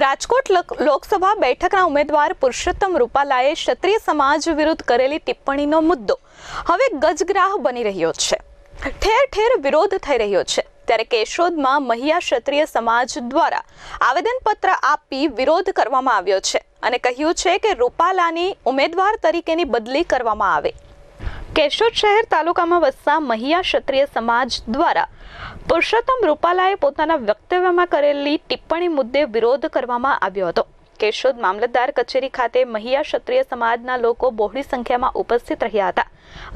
રાજકોટ લક- લોકસભા બેઠકના ઉમેદવાર પુરુષોત્તમ રૂપાલાએ ક્ષત્રિય સમાજ વિરુદ્ધ કરેલી ટિપ્પણીનો મુદ્દો. હવે ગજગ્રાહ બની રહ્યો છે. ઠેર ઠેર વિરોધ થઈ રહ્યો છે. ત્યારે કેશોદમાં મહિયા ક્ષત્રિય સમાજ દ્વારા આવેદનપત્ર આપી વિરોધ કરવામાં આવ્યો છે અને કહ્યું છે કે રૂપાલાની ઉમેદવાર તરીકેની બદલી કરવામાં આવે. કેશોદ શહેર તાલુકામાં વસતા મહિયા ક્ષત્રિય સમાજ દ્વારા પુરુષોત્તમ રૂપાલાએ પોતાના વક્તવ્યમાં કરેલી ટિપ્પણી મુદ્દે વિરોધ કરવામાં આવ્યો હતો. કેશોદ મામલતદાર કચેરી ખાતે મહિયા ક્ષત્રિય સમાજના લોકો બહોળી સંખ્યામાં ઉપસ્થિત રહ્યા હતા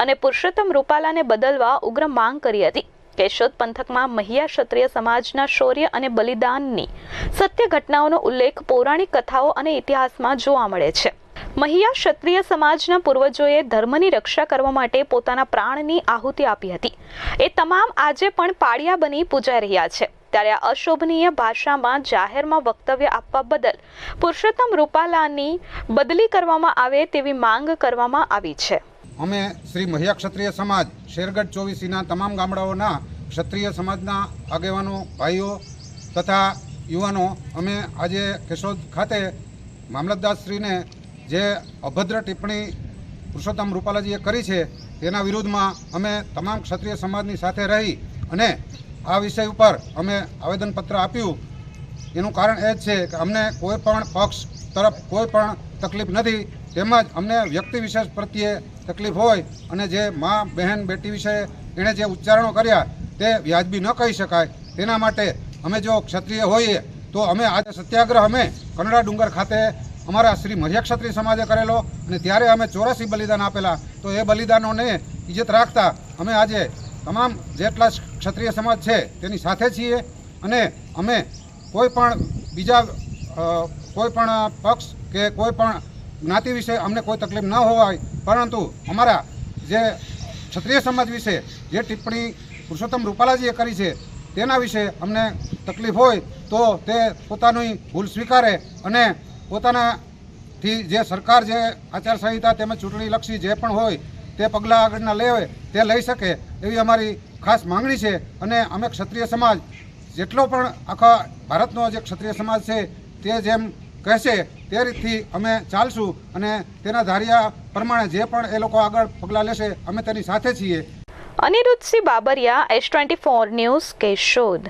અને પુરુષોત્તમ રૂપાલાને બદલવા ઉગ્ર માંગ કરી હતી. કેશોદ પંથકમાં મહિયા ક્ષત્રિય સમાજના શૌર્ય અને બલિદાનની સત્ય ઘટનાઓનો ઉલ્લેખ પૌરાણિક કથાઓ અને ઇતિહાસમાં જોવા મળે છે. મહિયા ક્ષત્રિય સમાજના પૂર્વજોએ ધર્મની રક્ષા કરવા માટે પોતાના પ્રાણની આહુતિ આપી હતી. એ તમામ આજે પણ પાળિયા બની પૂજાઈ રહ્યા છે. ત્યારે અશોભનીય ભાષામાં જાહેરમાં વક્તવ્ય આપવા બદલ પુરુષોત્તમ રૂપાલાની બદલી કરવામાં આવે તેવી માંગ કરવામાં આવી છે. અમે શ્રી મહિયા ક્ષત્રિય સમાજ, શેરગઢ ચોવીસીના તમામ ગામડાઓના ક્ષત્રિય સમાજના આગેવાનો, ભાઈઓ તથા યુવાનો અમે આજે કેશોદ ખાતે મામલતદારશ્રીને જે અભદ્ર ટિપ્પણી પુરુષોત્તમ રૂપાલાજીએ કરી છે, તેના વિરુદ્ધમાં અમે તમામ ક્ષત્રિય સમાજની સાથે રહી અને આ વિષય ઉપર અમે આવેદનપત્ર આપ્યું. એનું કારણ એ જ છે કે અમને કોઈ પણ પક્ષ તરફ કોઈ પણ તકલીફ નથી, તેમજ અમને વ્યક્તિ વિશેષ પ્રત્યે તકલીફ હોય અને જે મા, બહેન, બેટી વિશે એણે જે ઉચ્ચારણો કર્યા તે વ્યાજબી ન કહી શકાય. તેના માટે અમે જો ક્ષત્રિય હોઈએ તો અમે આજે સત્યાગ્રહ અમે કનડા ડુંગર ખાતે અમારા શ્રી મર્યા ક્ષત્રિય સમાજે કરેલો અને ત્યારે અમે ચોરાસી બલિદાન આપેલા. તો એ બલિદાનોને ઇજ્જત રાખતા અમે આજે તમામ જેટલા ક્ષત્રિય સમાજ છે તેની સાથે છીએ અને અમે કોઈ પણ બીજા કોઈપણ કોઈ પણ પક્ષ કે કોઈ પણ જ્ઞાતિ વિશે અમને કોઈ તકલીફ ન હોવાય. પરંતુ અમારા જે ક્ષત્રિય સમાજ વિશે જે ટિપ્પણી પુરુષોત્તમ રૂપાલાજીએ કરી છે તેના વિશે અમને તકલીફ હોય તો તે પોતાની ભૂલ સ્વીકારે અને પોતાનાથી જે સરકાર જે આચારસંહિતા તેમજ ચૂંટણીલક્ષી જે પણ હોય તે પગલાં આગળના લેવે, તે લઈ શકે એવી અમારી ખાસ માંગણી છે. અને અમે ક્ષત્રિય સમાજ જેટલો પણ આખા ભારતનો જે ક્ષત્રિય સમાજ છે તે જેમ કહેશે તે રીતથી અમે ચાલશું અને તેના ધાર્યા પ્રમાણે જે પણ એ લોકો આગળ પગલાં લેશે, અમે તેની સાથે છીએ. Anirudhsinh Babariya, S twenty four news Keshod.